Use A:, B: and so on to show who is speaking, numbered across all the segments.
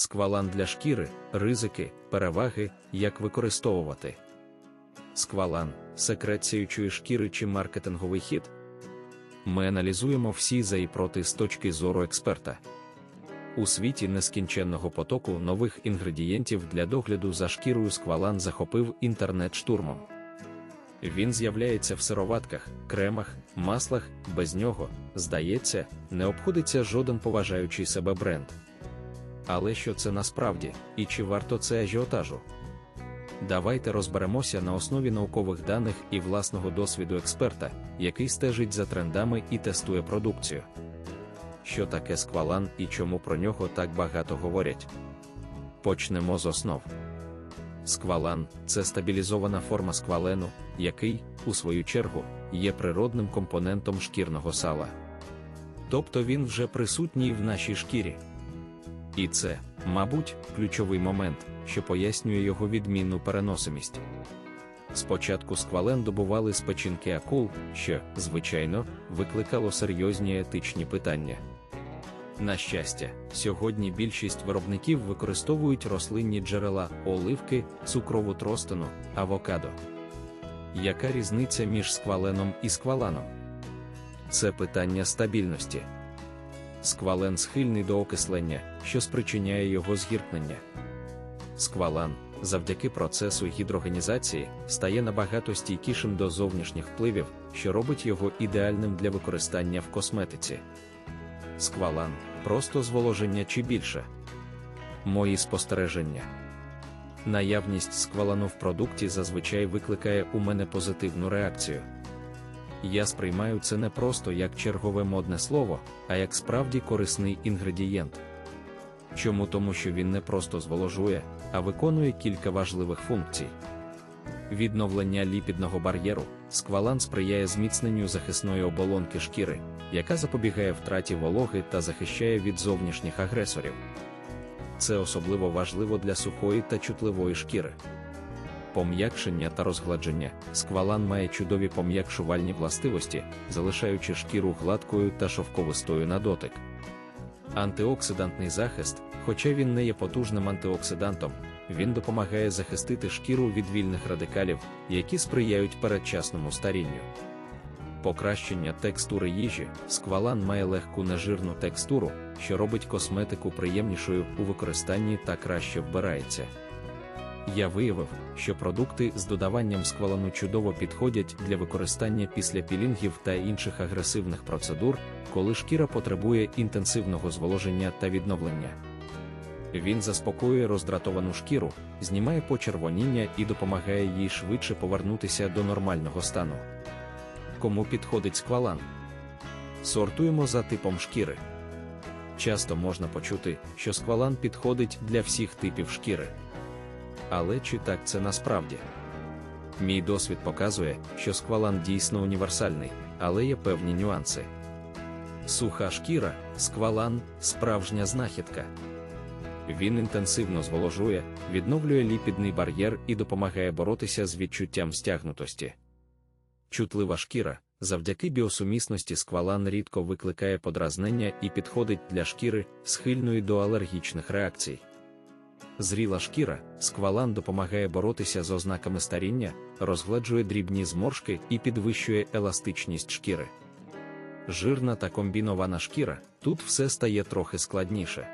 A: Сквалан для шкіри, ризики, переваги, як використовувати. Сквалан секрет сіючої шкіри чи маркетинговий хід. Ми аналізуємо всі за і проти з точки зору експерта. У світі нескінченного потоку нових інгредієнтів для догляду за шкірою сквалан захопив інтернет штурмом. Він з'являється в сироватках, кремах, маслах, без нього, здається, не обходиться жоден поважаючий себе бренд. Але що це насправді, і чи варто це ажіотажу? Давайте розберемося на основі наукових даних і власного досвіду експерта, який стежить за трендами і тестує продукцію. Що таке сквалан і чому про нього так багато говорять? Почнемо з основ. Сквалан це стабілізована форма сквалену, який, у свою чергу, є природним компонентом шкірного сала. Тобто він вже присутній в нашій шкірі. І це, мабуть, ключовий момент, що пояснює його відмінну переносимість. Спочатку сквален добували з печінки акул, що, звичайно, викликало серйозні етичні питання. На щастя, сьогодні більшість виробників використовують рослинні джерела, оливки, цукрову тростину, авокадо. Яка різниця між скваленом і скваланом? Це питання стабільності. Сквален схильний до окислення, що спричиняє його згіркнення. Сквалан, завдяки процесу гідрогенізації, стає набагато стійкішим до зовнішніх впливів, що робить його ідеальним для використання в косметиці. Сквалан просто зволоження чи більше. Мої спостереження. Наявність сквалану в продукті зазвичай викликає у мене позитивну реакцію. Я сприймаю це не просто як чергове модне слово, а як справді корисний інгредієнт. Чому тому, що він не просто зволожує, а виконує кілька важливих функцій. Відновлення ліпідного бар'єру, сквалан сприяє зміцненню захисної оболонки шкіри, яка запобігає втраті вологи та захищає від зовнішніх агресорів. Це особливо важливо для сухої та чутливої шкіри. Пом'якшення та розгладження сквалан має чудові пом'якшувальні властивості, залишаючи шкіру гладкою та шовковистою на дотик. Антиоксидантний захист, хоча він не є потужним антиоксидантом, він допомагає захистити шкіру від вільних радикалів, які сприяють передчасному старінню. Покращення текстури їжі, сквалан має легку нежирну текстуру, що робить косметику приємнішою у використанні та краще вбирається. Я виявив, що продукти з додаванням сквалану чудово підходять для використання після пілінгів та інших агресивних процедур, коли шкіра потребує інтенсивного зволоження та відновлення. Він заспокоює роздратовану шкіру, знімає почервоніння і допомагає їй швидше повернутися до нормального стану. Кому підходить сквалан? Сортуємо за типом шкіри. Часто можна почути, що сквалан підходить для всіх типів шкіри. Але чи так це насправді? Мій досвід показує, що сквалан дійсно універсальний, але є певні нюанси. Суха шкіра, сквалан справжня знахідка. Він інтенсивно зволожує, відновлює ліпідний бар'єр і допомагає боротися з відчуттям стягнутості. Чутлива шкіра, завдяки біосумісності сквалан рідко викликає подразнення і підходить для шкіри, схильної до алергічних реакцій. Зріла шкіра, сквалан допомагає боротися з ознаками старіння, розгладжує дрібні зморшки і підвищує еластичність шкіри. Жирна та комбінована шкіра, тут все стає трохи складніше.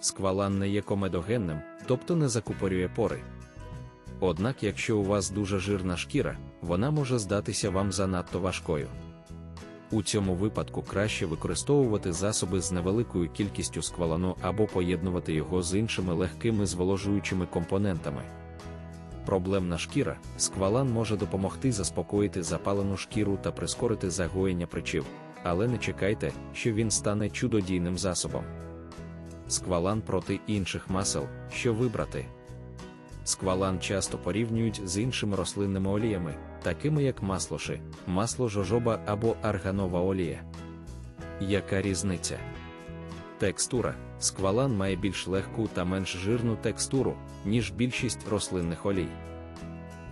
A: Сквалан не є комедогенним, тобто не закупорює пори. Однак, якщо у вас дуже жирна шкіра, вона може здатися вам занадто важкою. У цьому випадку краще використовувати засоби з невеликою кількістю сквалану або поєднувати його з іншими легкими зволожуючими компонентами. Проблемна шкіра, сквалан може допомогти заспокоїти запалену шкіру та прискорити загоєння причів, але не чекайте, що він стане чудодійним засобом. Сквалан проти інших масел, що вибрати. Сквалан часто порівнюють з іншими рослинними оліями, такими як маслоши, масло жожоба або арганова олія. Яка різниця? Текстура сквалан має більш легку та менш жирну текстуру, ніж більшість рослинних олій.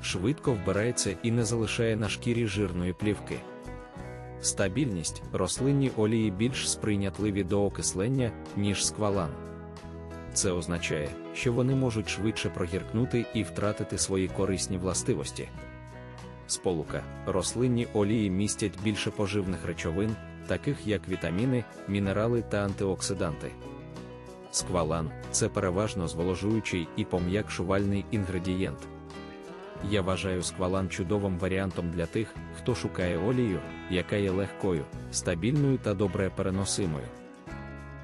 A: Швидко вбирається і не залишає на шкірі жирної плівки. Стабільність рослинні олії більш сприйнятливі до окислення, ніж сквалан. Це означає, що вони можуть швидше прогіркнути і втратити свої корисні властивості. Сполука рослинні олії містять більше поживних речовин, таких як вітаміни, мінерали та антиоксиданти. Сквалан це переважно зволожуючий і пом'якшувальний інгредієнт. Я вважаю сквалан чудовим варіантом для тих, хто шукає олію, яка є легкою, стабільною та добре переносимою.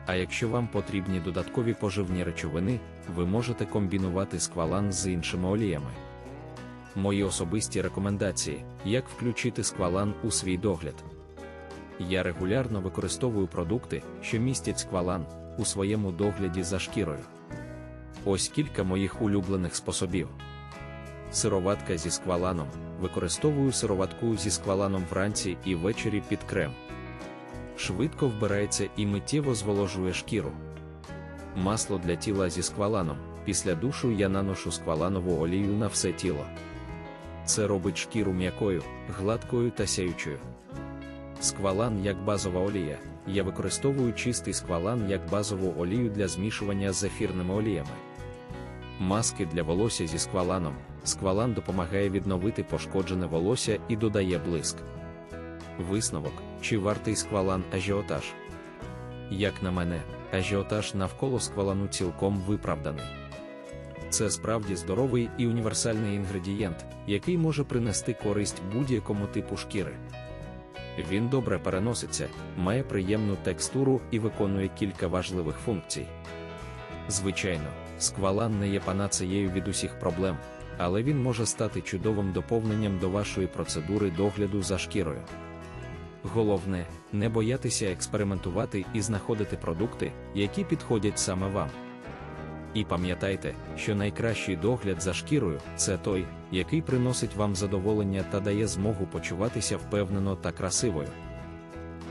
A: А якщо вам потрібні додаткові поживні речовини, ви можете комбінувати сквалан з іншими оліями. Мої особисті рекомендації, як включити сквалан у свій догляд. Я регулярно використовую продукти, що містять сквалан, у своєму догляді за шкірою. Ось кілька моїх улюблених способів. Сироватка зі скваланом. Використовую сироватку зі скваланом вранці і ввечері під крем. Швидко вбирається і миттєво зволожує шкіру. Масло для тіла зі скваланом. Після душу я наношу скваланову олію на все тіло. Це робить шкіру м'якою, гладкою та сяючою. Сквалан як базова олія. Я використовую чистий сквалан як базову олію для змішування з ефірними оліями. Маски для волосся зі скваланом. Сквалан допомагає відновити пошкоджене волосся і додає блиск. Висновок, чи вартий сквалан ажіотаж? Як на мене, ажіотаж навколо сквалану цілком виправданий. Це справді здоровий і універсальний інгредієнт, який може принести користь будь-якому типу шкіри. Він добре переноситься, має приємну текстуру і виконує кілька важливих функцій. Звичайно, сквалан не є панацеєю від усіх проблем, але він може стати чудовим доповненням до вашої процедури догляду за шкірою. Головне, не боятися експериментувати і знаходити продукти, які підходять саме вам. І пам'ятайте, що найкращий догляд за шкірою це той, який приносить вам задоволення та дає змогу почуватися впевнено та красивою.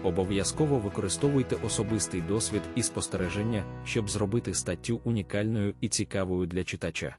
A: Обов'язково використовуйте особистий досвід і спостереження, щоб зробити статтю унікальною і цікавою для читача.